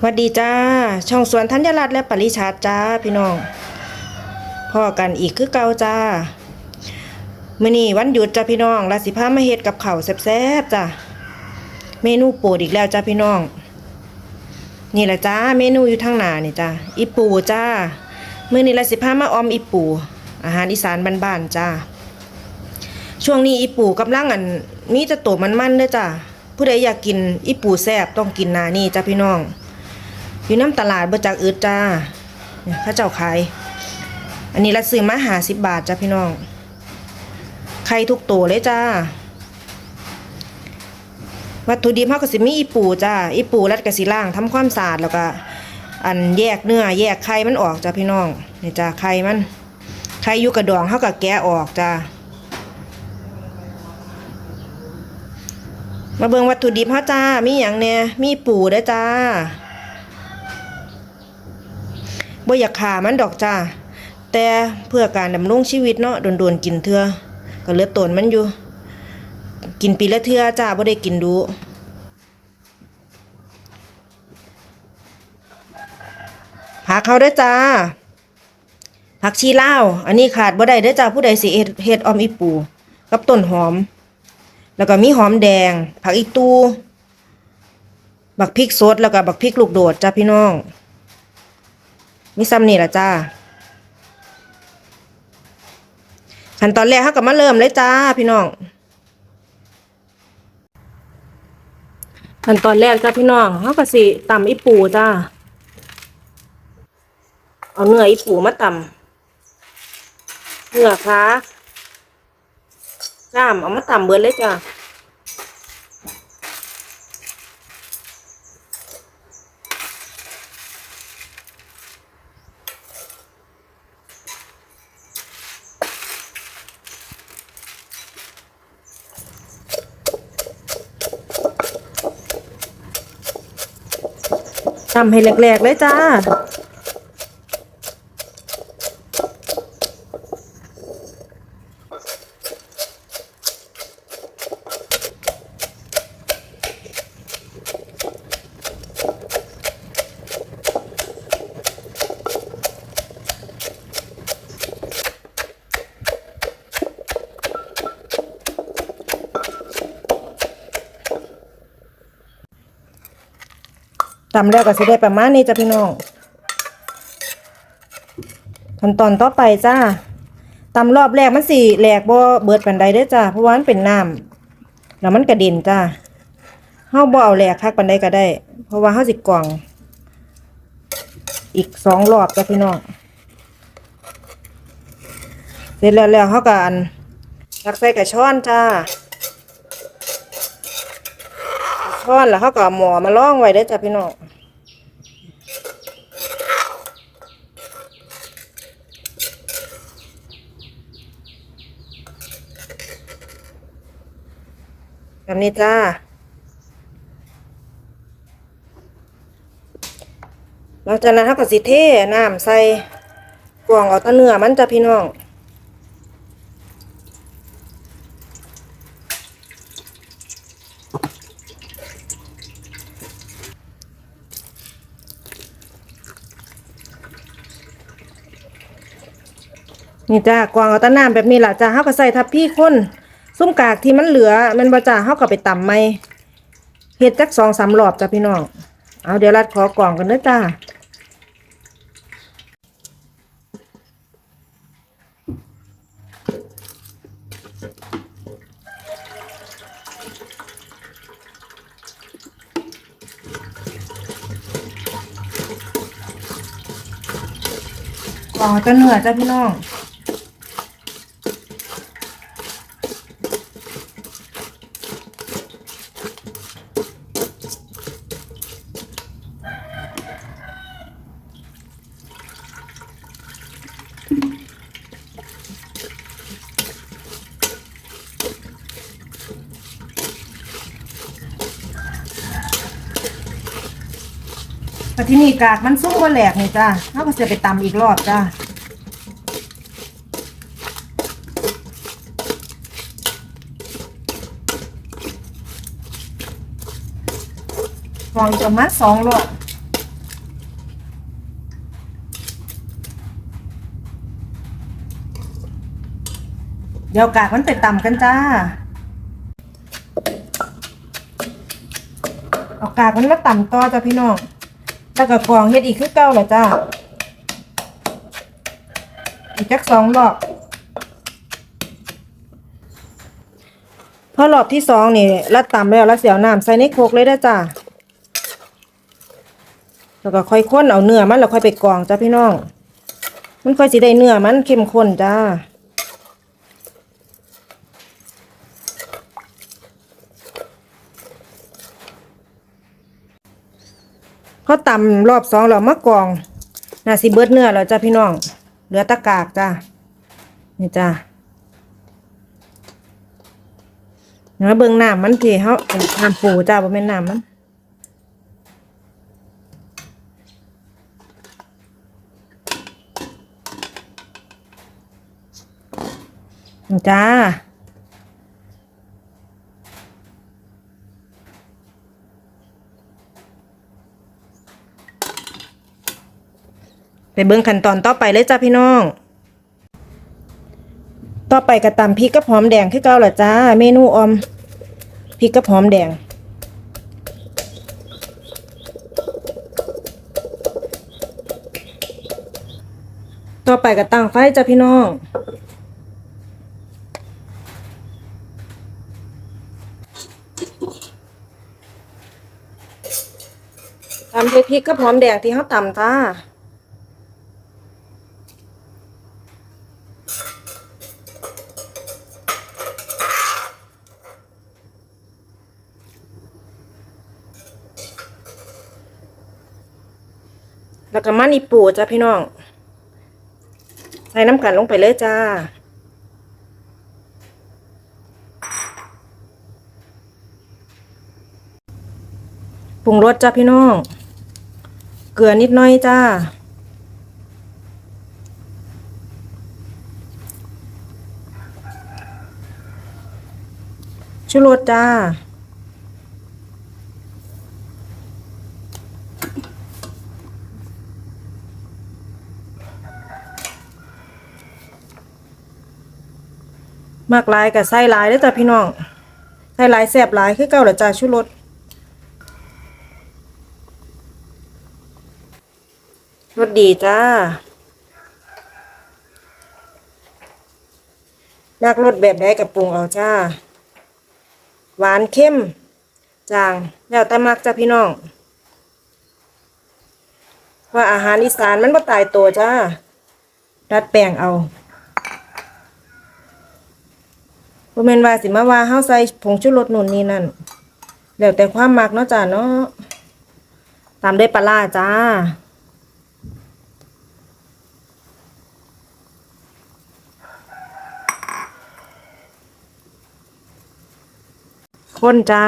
สวัสดีจ้า ช่องสวนธัญรัตน์และปริชาติจ้าพี่น้องพ่อกันอีกคือเก่าจ้ามื้อนี้วันหยุดจ้าพี่น้องราสิพามาเฮ็ดกับข้าแซ่บๆจ้าเมนูโปรดอีกแล้วจ้าพี่น้อง นี่แหละจ้าเมนูอยู่ทางหน้านี่จ้าอีปูจ้ามื้อนี้ราสิพามาออมอีปูอาหารอีสานบ้านๆจ้าช่วงนี้อีปูกำลังอันมีแต่โตมันๆเด้อจ้าผู้ใดอยากกินอีปูแซ่บต้องกินนานี่จ้าพี่น้อง อยู่น้ำตลาดบจากอึดจ้าเนี่ยพระเจ้าขายอันนี้ละซื้อมาหาสิบบาทจ้าพี่น้องไข่ทุกตัวเลยจ้า วัตถุดิบเขาก็สิมีอีปูจ้าอีปูรัดกระสีล่างทำความสะอาดแล้วก็อันแยกเนื้อแยกไข่มันออกจ้าพี่น้องนี่จ้าไข่มันไข่อยู่กระดองเขาก็แกะออกจ้ามาเบิ่งวัตถุดิบเขาจ้ามีอย่างเนี่ยมีปูเด้อจ้า บ่อยากขามันดอกจ้า แต่เพื่อการดำรงชีวิตเนาะโดนๆกินเทื่อก็เลือดตนมันอยู่ กินปีละเทื่อจ้าบ่ได้กินดูผักเขาได้จ้าผักชีลาว อันนี้ขาดบ่ได้เด้จ้าผู้ใดสิเฮ็ดเฮ็ดออมอีปู กับต้นหอม แล้วก็มีหอมแดง ผักอีตู บักพริกสดแล้วก็บักพริกลูกโดดจ้าพี่น้อง มีซ้ำนี่ละจ้าขั้นตอนแรกเขาก็มาเริ่มเลยจ้าพี่น้องขั้นตอนแรกจ้าพี่น้องเขาก็สิตำอีปูจ้าเอาเนื้ออีปูมาตำเนื้อขาน้ำเอามาตำเบิดเลยจ้า ทำให้แหลกๆเลยจ้า ตำแล้วก็สิได้ประมาณนี้จ้ะพี่น้องขั้นตอนต่อไปจ้าตำรอบแรกมันสิแหลกบ่เบิดปานใดเด้จ้าเพราะว่ามันเป็นน้ำแล้วมันกระเด็นจ้าเฮาบ่เอาแหลกคักปานใดก็ได้ เพราะว่าเฮาสิกรอง อีกสองรอบจ้ะพี่น้องเสร็จแล้วแล้วเฮาก็อันตักใส่กระช้อนจ้า ช้อนแล้วเขาก็เอาหมอมาล่องไว้เด้จ้ะพี่น้องแบบนี้จ้าหลังจากนั้นเขาก็สิเทน้ำใส่กล่องเอาตะเนื้อมันจ้ะพี่น้อง นี่จ้ากวางเอาตะน้ำแบบนี้ล่ะจ้าเฮาก็ใส่ทับพี่คนซุ้มกากที่มันเหลือมันบ่จ้าเฮาก็ไปตำไหมเฮ็ดจักสองสามรอบจ้ะพี่น้องเอาเดี๋ยวรัดขอกล่องกันเด้อจ้ากล่องเอาแตะเหนื้อยจ้ะพี่น้อง แต่ทีนี่กากมันสุกว่าแหลกนี่จ้าเราก็จะไปตำอีกรอบจ้าวางจะมาสองรอบเดี๋ยวกากมันไปตำกันจ้า เอากากมันมาตำต่อจ้าพี่น้อง แล้วก็กรองเฮ็ดอีกคือเก่าแหละจ้า อีกจักสองรอบพอรอบที่สองนี่ละต่ำแล้วละเสียวน้ำใส่ในโคกเลยได้จ้าแล้วก็ค่อยค้นเอาเนื้อมันแล้วค่อยไปกรองจ้ะพี่น้อง มันค่อยสิได้เนื้อมันเข้มข้นจ้า พอตำรอบสองเรามากรองน่าสิเบิดเนื้อแล้วจ้ะพี่น้อง เหลือตะกากจ้านี่จ้าเนื้อเบิ่งน้ำมันที่เขาน้ำปูจ้าบ่แม่นน้ำมันจ้า ไปเบิ่งขั้นตอนต่อไปเลยจ้าพี่น้อง ต่อไปกระตำพริกกับหอมแดงคือเก่าละจ้า เมนูออมพริกกับหอมแดง ต่อไปกระตั้งไฟจ้าพี่น้องตำพริกกับหอมแดงที่เขาตำจ้า แล้วก็มันอีปูจ้ะพี่น้อง ใส่น้ำกันลงไปเลยจ้า ปรุงรสจ้ะพี่น้อง เกลือนิดหน้อยจ้าชูรสจ้า มากหลายกับไส้หลายเด้อจ้ะพี่น้องไส้หลายแซ่บหลายคือเก่าหรอจ้าชูรสรสดีจ้าอยากรสแบบใดกับปรุงเอาจ้า หวานเข้ม จางแล้วแต่มักจ้าพี่น้อง ว่าอาหารอีสานมันบ่ตายตัวจ้าดัดแปลงเอา บ่แม่นว่าสิมาว่าเฮาใส่ผงชูรสนู่นนี่นั่นแล้วแต่ความมักเนาะจ้าเนาะตามด้วยปลาร้าจ้าข้นจ้า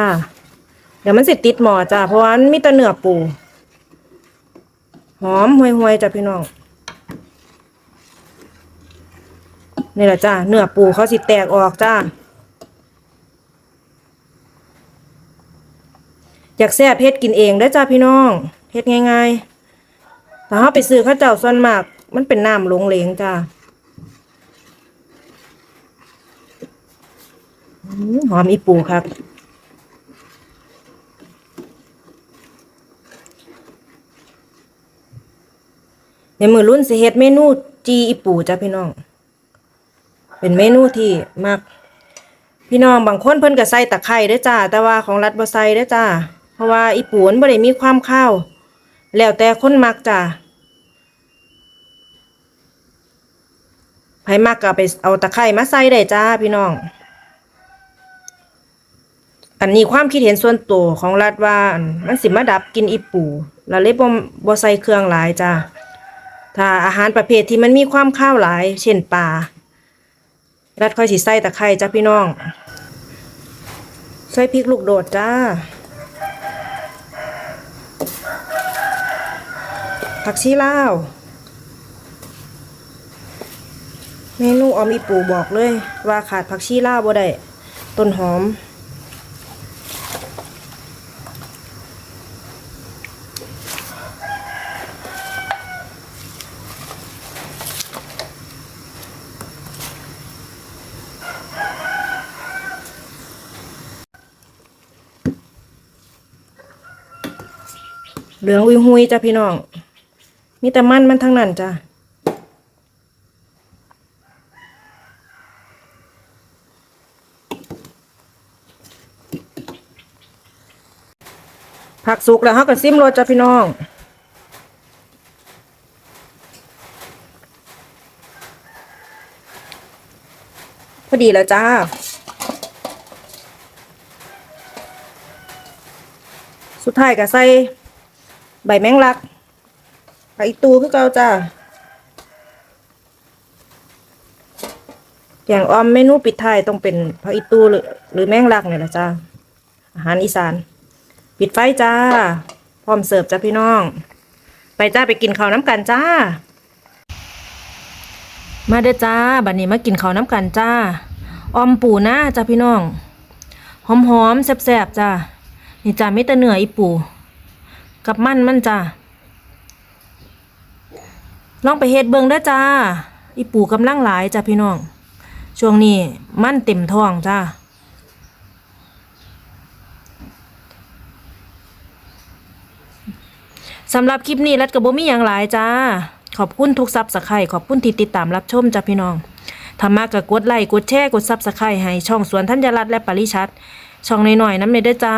เดี๋ยวมันสิติดหมอจ้าเพราะว่ามันมีแต่เนื้อปู หอมห่วยๆจ้ะพี่น้อง นี่แหละจ้าเนื้อปูเขาสิแตกออกจ้าอยากแซ่บเฮ็ดกินเองได้จ้าพี่น้องเฮ็ดง่ายๆแต่เฮาไปซื้อข้าวเจ้าส่วนมาก มันเป็นน้ำหลงเหลงจ้าหอมอีปูครับในมือรุ่นสิเฮ็ดเมนูจีอีปูจ้ะพี่น้อง เป็นเมนูที่มัก พี่น้องบางคนเพิ่นก็ใส่ตะไคร้เด้อจ้า แต่ว่าของรัฐบ่ใส่เด้อจ้า เพราะว่าอีปูนบ่ได้มีความข้าวแล้วแต่คนมักจ้าไผมักก็ไปเอาตะไคร้มาใส่ได้จ้าพี่น้อง อันนี้ความคิดเห็นส่วนตัวของรัฐว่ามันสิมาดับกินอีปูแล้วเลยบ่บ่ใส่เครื่องหลายจ้าถ้าอาหารประเภทที่มันมีความข้าวหลาย เช่นปลา รัดค่อยสิใส่ตะไคร่จ้าพี่น้อง ใส่พริกลูกโดดจ้าผักชีลาว เมนูออมอีปูบอกเลย ว่าขาดผักชีลาวบ่ได้ต้นหอม เหลืองอุยหุยจ้ะพี่น้อง มีแต่มันมันทั้งนั้นจ้ะผักสุกแล้วเขาก็ซิมรสจ้ะพี่น้องพอดีแล้วจ้าสุดท้ายก็ใส่ ใบแมงลักไปอีตูคือเก่าจ้าอย่างออมเมนูปิดท้ายต้องเป็นผักอีตูหรือหรือแมงลักเนี่ยแหละจ้าอาหารอีสาน ปิดไฟจ้า พร้อมเสิร์ฟจ้าพี่น้อง ไปจ้าไปกินข้าวน้ำกันจ้า มาเด้อจ้าบัดนี้มากินข้าวน้ำกันจ้า ออมปูนะจ้าพี่น้องหอมหอมๆแซ่บๆจ้านี่จ้าไม่แต่เนื้ออีปู กับมันมันจ้าลองไปเฮ็ดเบิ่งเด้อจ้า อีปู่กำลังหลายจ้าพี่น้อง ช่วงนี้มันเต็มท้องจ้าสำหรับคลิปนี้รัดกระบมีอย่างหลายจ้า ขอบคุณทุกซับสไครต์ขอบคุณที่ติดตามรับชมจ้าพี่น้องถ้ามากก็กดไลค์กดแชร์กดซับสไครต์ให้ช่องสวนธัญรัตน์และปริชัด ช่องน้อยๆน้ำในเด้อจ้า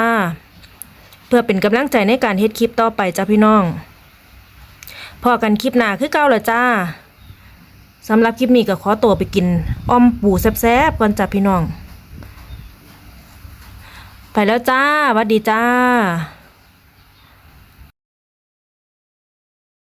เพื่อเป็นกำลังใจในการเฮ็ดคลิปต่อไปจ้าพี่น้องพอกันคลิปหน้าคือเก่าละจ้าสำหรับคลิปนี้ก็ขอตัวไปกินอ้อมปูแซ่บๆก่อนจ้าพี่น้อง ไปแล้วจ้าวัดดีจ้า